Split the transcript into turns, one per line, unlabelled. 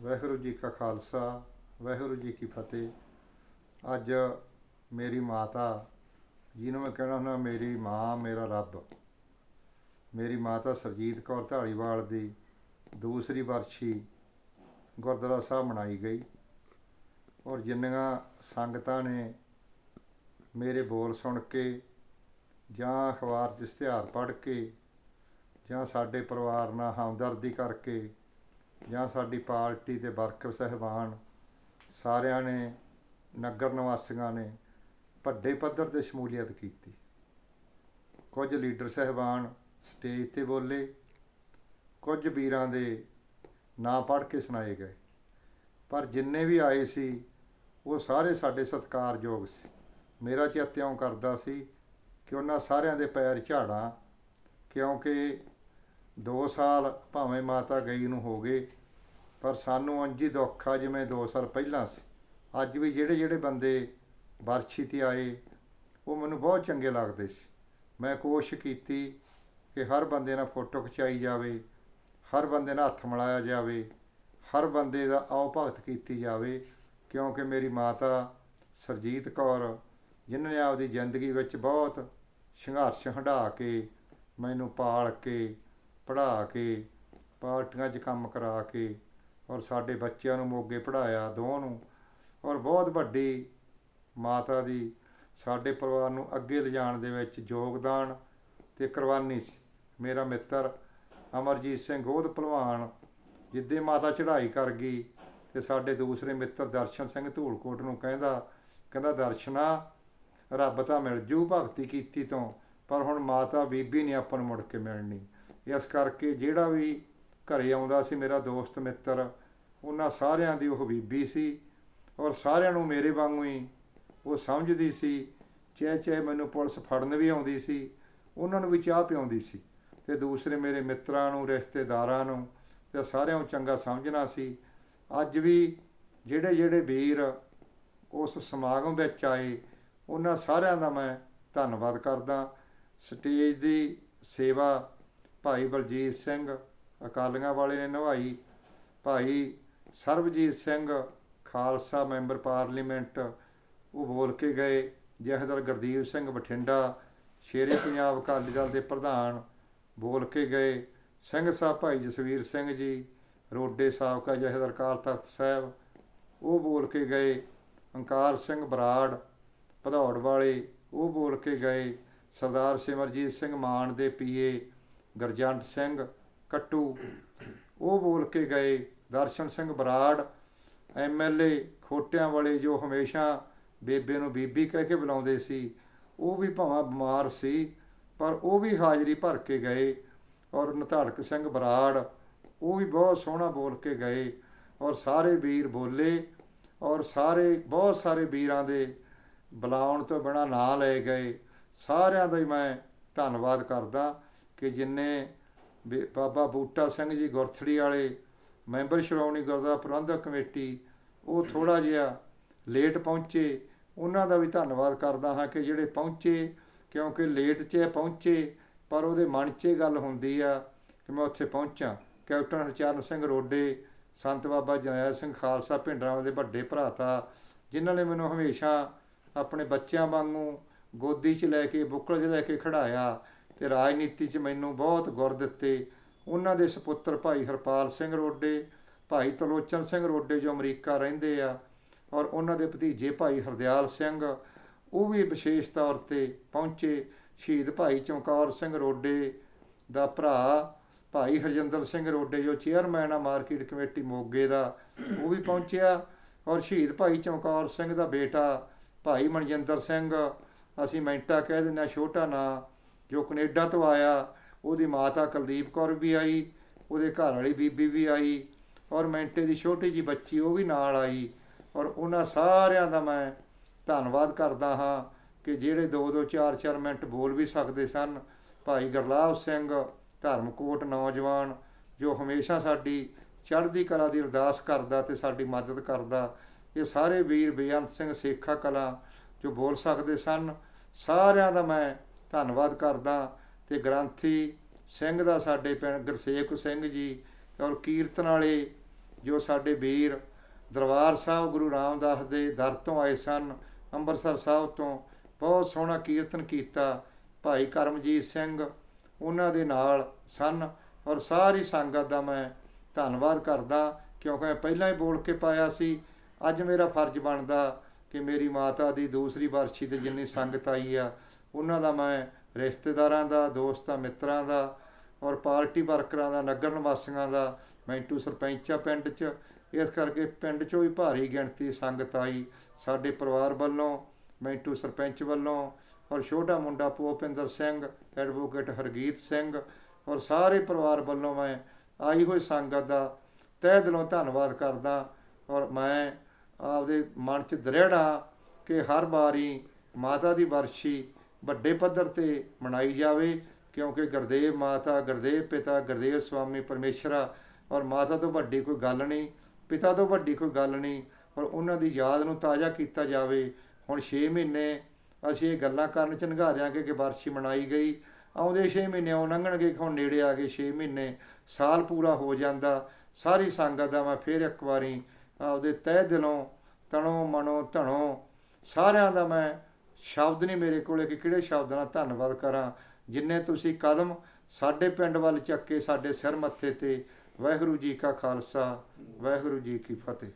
ਵਾਹਿਗੁਰੂ ਜੀ ਕਾ ਖਾਲਸਾ, ਵਾਹਿਗੁਰੂ ਜੀ ਕੀ ਫਤਿਹ। ਅੱਜ ਮੇਰੀ ਮਾਤਾ, ਜਿਹਨੂੰ ਮੈਂ ਕਹਿਣਾ ਹੁੰਦਾ, ਮੇਰੀ ਮਾਂ, ਮੇਰਾ ਰੱਬ। ਮੇਰੀ ਮਾਤਾ ਸਰਜੀਤ ਕੌਰ ਢਾਲੀਵਾਲ ਦੀ ਦੂਸਰੀ ਵਰਸ਼ੀ ਗੁਰਦੁਆਰਾ ਸਾਹਿਬ ਮਨਾਈ ਗਈ। ਔਰ ਜਿੰਨੀਆਂ ਸੰਗਤਾਂ ਨੇ ਮੇਰੇ ਬੋਲ ਸੁਣ ਕੇ, ਜਾਂ ਅਖਬਾਰ 'ਚ ਇਸ਼ਤਿਹਾਰ ਪੜ੍ਹ ਕੇ, ਜਾਂ ਸਾਡੇ ਪਰਿਵਾਰ ਨਾਲ ਹਮਦਰਦੀ ਕਰਕੇ ਜਾਂ ਸਾਡੀ ਪਾਰਟੀ ਦੇ ਵਰਕਰ ਸਹਿਬਾਨ ਸਾਰਿਆਂ ਨੇ, ਨਗਰ ਨਿਵਾਸੀਆਂ ਨੇ ਵੱਡੇ ਪੱਧਰ ਤੇ ਸ਼ਮੂਲੀਅਤ ਕੀਤੀ। ਕੁਝ ਲੀਡਰ ਸਹਿਬਾਨ ਸਟੇਜ ਤੇ ਬੋਲੇ, ਕੁਝ ਵੀਰਾਂ ਦੇ ਨਾਂ ਪੜ੍ਹ ਕੇ ਸੁਣਾਏ ਗਏ। ਪਰ ਜਿੰਨੇ ਵੀ ਆਏ ਸੀ, ਉਹ ਸਾਰੇ ਸਾਡੇ ਸਤਿਕਾਰਯੋਗ ਸੀ। ਮੇਰਾ ਚੇਤਿਓਂ ਕਰਦਾ ਸੀ ਕਿ ਉਹਨਾਂ ਸਾਰਿਆਂ ਦੇ ਪੈਰ ਝਾੜਾਂ, ਕਿਉਂਕਿ 2 ਸਾਲ ਭਾਵੇਂ ਮਾਤਾ ਗਈ ਨੂੰ ਹੋ ਗਏ ਪਰ ਸਾਨੂੰ ਅੰਜੀ ਦੁੱਖ ਆ ਜਿਵੇਂ 2 ਸਾਲ ਪਹਿਲਾਂ ਸੀ। ਅੱਜ ਵੀ ਜਿਹੜੇ ਜਿਹੜੇ ਬੰਦੇ ਵਰਸ਼ੀ ਤੇ ਆਏ, ਉਹ ਮੈਨੂੰ ਬਹੁਤ ਚੰਗੇ ਲੱਗਦੇ ਸੀ। ਮੈਂ ਕੋਸ਼ਿਸ਼ ਕੀਤੀ ਕਿ ਹਰ ਬੰਦੇ ਨਾਲ ਫੋਟੋ ਖਿਚਾਈ ਜਾਵੇ, ਹਰ ਬੰਦੇ ਨਾਲ ਹੱਥ ਮਿਲਾਇਆ ਜਾਵੇ, ਹਰ ਬੰਦੇ ਦਾ ਆਓ ਭਗਤ ਕੀਤੀ ਜਾਵੇ, ਕਿਉਂਕਿ ਮੇਰੀ ਮਾਤਾ ਸਰਜੀਤ ਕੌਰ, ਜਿਨ੍ਹਾਂ ਨੇ ਆਪਦੀ ਜ਼ਿੰਦਗੀ ਵਿੱਚ ਬਹੁਤ ਸੰਘਰਸ਼ ਹੰਢਾ ਕੇ, ਮੈਨੂੰ ਪਾਲ ਕੇ, ਪੜ੍ਹਾ ਕੇ, ਪਾਰਟੀਆਂ 'ਚ ਕੰਮ ਕਰਾ ਕੇ ਔਰ ਸਾਡੇ ਬੱਚਿਆਂ ਨੂੰ ਮੋਗੇ ਪੜ੍ਹਾਇਆ ਦੋ ਨੂੰ, ਔਰ ਬਹੁਤ ਵੱਡੀ ਮਾਤਾ ਦੀ ਸਾਡੇ ਪਰਿਵਾਰ ਨੂੰ ਅੱਗੇ ਲਿਜਾਣ ਦੇ ਵਿੱਚ ਯੋਗਦਾਨ ਤੇ ਕੁਰਬਾਨੀ ਸੀ। ਮੇਰਾ ਮਿੱਤਰ ਅਮਰਜੀਤ ਸਿੰਘ ਗੋਧ ਭਲਵਾਨ ਜਿੱਦੇ ਮਾਤਾ ਚੜ੍ਹਾਈ ਕਰ ਗਈ ਤੇ ਸਾਡੇ ਦੂਸਰੇ ਮਿੱਤਰ ਦਰਸ਼ਨ ਸਿੰਘ ਧੂਲਕੋਟ ਨੂੰ ਕਹਿੰਦਾ ਕਹਿੰਦਾ, ਦਰਸ਼ਨਾ, ਰੱਬ ਤਾਂ ਮਿਲ ਜੂ ਭਗਤੀ ਕੀਤੀ ਤੋਂ, ਪਰ ਹੁਣ ਮਾਤਾ ਬੀਬੀ ਨੇ ਆਪਾਂ ਨੂੰ ਮੁੜ ਕੇ ਮਿਲਣੀ। ਇਸ ਕਰਕੇ ਜਿਹੜਾ ਵੀ ਘਰੇ ਆਉਂਦਾ ਸੀ ਮੇਰਾ ਦੋਸਤ ਮਿੱਤਰ ਉਹਨਾਂ ਸਾਰਿਆਂ ਦੀ ਉਹ ਬੀਬੀ ਸੀ ਔਰ ਸਾਰਿਆਂ ਨੂੰ ਮੇਰੇ ਵਾਂਗੂ ਹੀ ਉਹ ਸਮਝਦੀ ਸੀ, ਚਾਹੇ ਚਾਹੇ ਮੈਨੂੰ ਪੁਲਿਸ ਫੜਨ ਵੀ ਆਉਂਦੀ ਸੀ, ਉਹਨਾਂ ਨੂੰ ਵੀ ਚਾਹ ਪਿਆਉਂਦੀ ਸੀ ਤੇ ਦੂਸਰੇ ਮੇਰੇ ਮਿੱਤਰਾਂ ਨੂੰ, ਰਿਸ਼ਤੇਦਾਰਾਂ ਨੂੰ ਤੇ ਸਾਰਿਆਂ ਨੂੰ ਚੰਗਾ ਸਮਝਣਾ ਸੀ। ਅੱਜ ਵੀ ਜਿਹੜੇ ਜਿਹੜੇ ਵੀਰ ਉਸ ਸਮਾਗਮ ਵਿੱਚ ਆਏ, ਉਹਨਾਂ ਸਾਰਿਆਂ ਦਾ ਮੈਂ ਧੰਨਵਾਦ ਕਰਦਾ। ਸਟੇਜ ਦੀ ਸੇਵਾ ਭਾਈ ਬਲਜੀਤ ਸਿੰਘ, ਅਕਾਲੀਆਂ ਵਾਲੇ ਨੇ ਨਿਭਾਈ। ਭਾਈ ਸਰਬਜੀਤ ਸਿੰਘ ਖਾਲਸਾ ਮੈਂਬਰ ਪਾਰਲੀਮੈਂਟ, ਉਹ ਬੋਲ ਕੇ ਗਏ, ਜਹਦਰ ਗੁਰਦੀਪ ਸਿੰਘ ਬਠਿੰਡਾ, ਸ਼ੇਰੇ ਪੰਜਾਬ ਅਕਾਲੀ ਦਲ ਦੇ ਪ੍ਰਧਾਨ, ਬੋਲ ਕੇ ਗਏ। ਸਿੰਘ ਸਾਹਿਬ ਭਾਈ ਜਸਵੀਰ ਸਿੰਘ ਜੀ, ਰੋਡੇ ਸਾਬਕਾ ਜਹਦਰ ਕਾਲ ਤਖਤ ਸਾਹਿਬ, ਉਹ ਬੋਲ ਕੇ ਗਏ। ਅੰਕਾਰ ਸਿੰਘ ਬਰਾੜ, ਭਦੌੜ ਵਾਲੇ, ਉਹ ਬੋਲ ਕੇ ਗਏ। ਸਰਦਾਰ ਸਿਮਰਜੀਤ ਸਿੰਘ ਮਾਨ ਦੇ ਪੀਏ, ਗਰਜੰਟ ਸਿੰਘ ਕੱਟੂ, ਉਹ ਬੋਲ ਕੇ ਗਏ। ਦਰਸ਼ਨ ਸਿੰਘ ਬਰਾੜ ਐਮਐਲਏ ਖੋਟਿਆਂ ਵਾਲੇ ਜੋ ਹਮੇਸ਼ਾ ਬੇਬੇ ਨੂੰ ਬੀਬੀ ਕਹਿ ਕੇ ਬੁਲਾਉਂਦੇ ਸੀ, ਉਹ ਵੀ ਭਾਵੇਂ ਬਿਮਾਰ ਸੀ, ਪਰ ਉਹ ਵੀ ਹਾਜ਼ਰੀ ਭਰ ਕੇ ਗਏ ਔਰ ਨਧੜਕ ਸਿੰਘ ਬਰਾੜ, ਉਹ ਵੀ ਬਹੁਤ ਸੋਹਣਾ ਬੋਲ ਕੇ ਗਏ ਔਰ ਸਾਰੇ ਵੀਰ ਬੋਲੇ ਔਰ ਸਾਰੇ, ਬਹੁਤ ਸਾਰੇ ਵੀਰਾਂ ਦੇ ਬੁਲਾਉਣ ਤੋਂ ਬਿਨਾ ਨਾਂ ਲਏ ਗਏ। ਸਾਰਿਆਂ ਦਾ ਹੀ ਮੈਂ ਧੰਨਵਾਦ ਕਰਦਾ ਕਿ ਜਿੰਨੇ ਬੇ- ਬਾਬਾ ਬੂਟਾ ਸਿੰਘ ਜੀ ਗੁਰਥੜੀ ਵਾਲੇ ਮੈਂਬਰ ਸ਼੍ਰੋਮਣੀ ਗੁਰਦੁਆਰਾ ਪ੍ਰਬੰਧਕ ਕਮੇਟੀ, ਉਹ ਥੋੜਾ ਜਿਹਾ ਲੇਟ ਪਹੁੰਚੇ। ਉਹਨਾਂ ਦਾ ਵੀ ਧੰਨਵਾਦ ਕਰਦਾ ਹਾਂ ਕਿ ਜਿਹੜੇ ਪਹੁੰਚੇ, ਕਿਉਂਕਿ ਲੇਟ 'ਚ ਪਹੁੰਚੇ, ਪਰ ਉਹਦੇ ਮਨ 'ਚ ਇਹ ਗੱਲ ਹੁੰਦੀ ਆ ਕਿ ਮੈਂ ਉੱਥੇ ਪਹੁੰਚਾਂ। ਕੈਪਟਨ ਹਰਚਰਨ ਸਿੰਘ ਰੋਡੇ, ਸੰਤ ਬਾਬਾ ਜਨੈਲ ਸਿੰਘ ਖਾਲਸਾ, ਭਿੰਡਰਾਂ ਦੇ ਵੱਡੇ ਭਰਾਤਾ ਜਿਨ੍ਹਾਂ ਨੇ ਮੈਨੂੰ ਹਮੇਸ਼ਾ ਆਪਣੇ ਬੱਚਿਆਂ ਵਾਂਗੂ ਗੋਦੀ 'ਚ ਲੈ ਕੇ, ਬੁੱਕਲ 'ਚ ਲੈ ਕੇ ਖੜਾਇਆ ਤੇ ਰਾਜਨੀਤੀ 'ਚ ਮੈਨੂੰ ਬਹੁਤ ਗੁਰ ਦਿੱਤੇ। ਉਹਨਾਂ ਦੇ ਸੁਪੁੱਤਰ ਭਾਈ ਹਰਪਾਲ ਸਿੰਘ ਰੋਡੇ, ਭਾਈ ਤਲੋਚਨ ਸਿੰਘ ਰੋਡੇ ਜੋ ਅਮਰੀਕਾ ਰਹਿੰਦੇ ਆ ਔਰ ਉਹਨਾਂ ਦੇ ਭਤੀਜੇ ਭਾਈ ਹਰਦਿਆਲ ਸਿੰਘ, ਉਹ ਵੀ ਵਿਸ਼ੇਸ਼ ਤੌਰ ਤੇ ਪਹੁੰਚੇ ਸ਼ਹੀਦ ਭਾਈ ਚਮਕੌਰ ਸਿੰਘ ਰੋਡੇ ਦਾ ਭਰਾ, ਭਾਈ ਹਰਜਿੰਦਰ ਸਿੰਘ ਰੋਡੇ ਜੋ ਚੇਅਰਮੈਨ ਆ ਮਾਰਕੀਟ ਕਮੇਟੀ ਮੋਗੇ ਦਾ, ਉਹ ਵੀ ਪਹੁੰਚਿਆ ਔਰ ਸ਼ਹੀਦ ਭਾਈ ਚਮਕੌਰ ਸਿੰਘ ਦਾ ਬੇਟਾ ਭਾਈ ਮਨਜਿੰਦਰ ਸਿੰਘ, ਅਸੀਂ ਮੈਂਟਾ ਕਹਿ ਦਿੰਦੇ ਹਾਂ, ਛੋਟਾ ਨਾਂ ਜੋ ਕੈਨੇਡਾ ਤੋਂ ਆਇਆ ਉਹਦੀ ਮਾਤਾ ਕੁਲਦੀਪ ਕੌਰ ਵੀ ਆਈ, ਉਹਦੇ ਘਰ ਵਾਲੀ ਬੀਬੀ ਵੀ ਆਈ ਔਰ ਮੈਂਟੇ ਦੀ ਛੋਟੀ ਜੀ ਬੱਚੀ ਉਹ ਵੀ ਨਾਲ ਆਈ ਔਰ ਉਹਨਾਂ ਸਾਰਿਆਂ ਦਾ ਮੈਂ ਧੰਨਵਾਦ ਕਰਦਾ ਹਾਂ ਕਿ ਜਿਹੜੇ 2-2 4-4 ਮਿੰਟ ਬੋਲ ਵੀ ਸਕਦੇ ਸਨ। ਭਾਈ ਗੁਰਲਾਬ ਸਿੰਘ, ਧਰਮਕੋਟ ਨੌਜਵਾਨ ਜੋ ਹਮੇਸ਼ਾ ਸਾਡੀ ਚੜ੍ਹਦੀ ਕਲਾ ਦੀ ਅਰਦਾਸ ਕਰਦਾ ਤੇ ਸਾਡੀ ਮਦਦ ਕਰਦਾ, ਇਹ ਸਾਰੇ ਵੀਰ ਬੇਅੰਤ ਸਿੰਘ ਸੇਖਾ ਕਲਾ ਜੋ ਬੋਲ ਸਕਦੇ ਸਨ। ਸਾਰਿਆਂ ਦਾ ਮੈਂ ਧੰਨਵਾਦ ਕਰਦਾ ਤੇ ਗ੍ਰੰਥੀ ਸਿੰਘ ਦਾ ਸਾਡੇ ਪਿੰਡ ਗੁਰਸੇਖ ਸਿੰਘ ਜੀ ਔਰ ਕੀਰਤਨ ਵਾਲੇ ਜੋ ਸਾਡੇ ਵੀਰ ਦਰਬਾਰ ਸਾਹਿਬ ਗੁਰੂ ਰਾਮਦਾਸ ਦੇ ਦਰ ਤੋਂ ਆਏ ਸਨ, ਅੰਮ੍ਰਿਤਸਰ ਸਾਹਿਬ ਤੋਂ, ਬਹੁਤ ਸੋਹਣਾ ਕੀਰਤਨ ਕੀਤਾ ਭਾਈ ਕਰਮਜੀਤ ਸਿੰਘ, ਉਹਨਾਂ ਦੇ ਨਾਲ ਸਨ ਔਰ ਸਾਰੀ ਸੰਗਤ ਦਾ ਮੈਂ ਧੰਨਵਾਦ ਕਰਦਾ ਕਿਉਂਕਿ ਮੈਂ ਪਹਿਲਾਂ ਹੀ ਬੋਲ ਕੇ ਪਾਇਆ ਸੀ, ਅੱਜ ਮੇਰਾ ਫਰਜ਼ ਬਣਦਾ ਕਿ ਮੇਰੀ ਮਾਤਾ ਦੀ ਦੂਸਰੀ ਵਰਸ਼ੀ ਤੇ ਜਿੰਨੀ ਸੰਗਤ ਆਈ ਆ, ਉਹਨਾਂ ਦਾ ਮੈਂ ਰਿਸ਼ਤੇਦਾਰਾਂ ਦਾ, ਦੋਸਤਾਂ, ਮਿੱਤਰਾਂ ਦਾ ਔਰ ਪਾਰਟੀ ਵਰਕਰਾਂ ਦਾ, ਨਗਰ ਨਿਵਾਸੀਆਂ ਦਾ, ਮੈਂਟੂ ਸਰਪੰਚਾ ਪਿੰਡ 'ਚ, ਇਸ ਕਰਕੇ ਪਿੰਡ 'ਚੋਂ ਵੀ ਭਾਰੀ ਗਿਣਤੀ ਸੰਗਤ ਆਈ ਸਾਡੇ ਪਰਿਵਾਰ ਵੱਲੋਂ, ਮੈਂਟੂ ਸਰਪੰਚ ਵੱਲੋਂ ਔਰ ਛੋਟਾ ਮੁੰਡਾ ਪੋਪਿੰਦਰ ਸਿੰਘ, ਐਡਵੋਕੇਟ ਹਰਗੀਤ ਸਿੰਘ ਔਰ ਸਾਰੇ ਪਰਿਵਾਰ ਵੱਲੋਂ ਮੈਂ ਆਈ ਹੋਈ ਸੰਗਤ ਦਾ ਤਹਿ ਦਿਲੋਂ ਧੰਨਵਾਦ ਕਰਦਾ ਔਰ ਮੈਂ ਆਪਦੇ ਮਨ 'ਚ ਦ੍ਰਿੜਾ ਕਿ ਹਰ ਵਾਰੀ ਮਾਤਾ ਦੀ ਵਰਸ਼ੀ ਵੱਡੇ ਪੱਧਰ ਤੇ ਮਨਾਈ ਜਾਵੇ, ਕਿਉਂਕਿ ਗੁਰਦੇਵ ਮਾਤਾ, ਗੁਰਦੇਵ ਪਿਤਾ, ਗੁਰਦੇਵ ਸਵਾਮੀ ਪਰਮੇਸ਼ਰਾ ਔਰ ਮਾਤਾ ਤੋਂ ਵੱਡੀ ਕੋਈ ਗੱਲ ਨਹੀਂ, ਪਿਤਾ ਤੋਂ ਵੱਡੀ ਕੋਈ ਗੱਲ ਨਹੀਂ, ਔਰ ਉਹਨਾਂ ਦੀ ਯਾਦ ਨੂੰ ਤਾਜ਼ਾ ਕੀਤਾ ਜਾਵੇ। ਹੁਣ 6 ਮਹੀਨੇ ਅਸੀਂ ਇਹ ਗੱਲਾਂ ਕਰਨ ਚ ਨਿਘਾ ਦਿਆਂਗੇ ਕਿ ਵਰਸ਼ੀ ਮਨਾਈ ਗਈ। ਆਉਂਦੇ 6 ਮਹੀਨੇ ਉਹ ਲੰਘਣਗੇ, ਹੁਣ ਨੇੜੇ ਆ ਗਏ 6 ਮਹੀਨੇ, ਸਾਲ ਪੂਰਾ ਹੋ ਜਾਂਦਾ। ਸਾਰੀ ਸੰਗਤ ਦਾ ਮੈਂ ਫਿਰ ਇੱਕ ਵਾਰੀ ਆਪਦੇ ਤਹਿ ਦਿਲੋਂ ਤਣੋ ਮਨੋਂ ਧਣੋਂ ਸਾਰਿਆਂ ਦਾ ਮੈਂ ਸ਼ਬਦ ਨਹੀਂ ਮੇਰੇ ਕੋਲੇ ਕਿ ਕਿਹੜੇ ਸ਼ਬਦ ਨਾਲ ਧੰਨਵਾਦ ਕਰਾਂ। ਜਿੰਨੇ ਤੁਸੀਂ ਕਦਮ ਸਾਡੇ ਪਿੰਡ ਵੱਲ ਚੱਕੇ ਸਾਡੇ ਸਿਰ ਮੱਥੇ ਤੇ, ਵਾਹਿਗੁਰੂ ਜੀ ਕਾ ਖਾਲਸਾ, ਵਾਹਿਗੁਰੂ ਜੀ ਕੀ ਫਤਿਹ।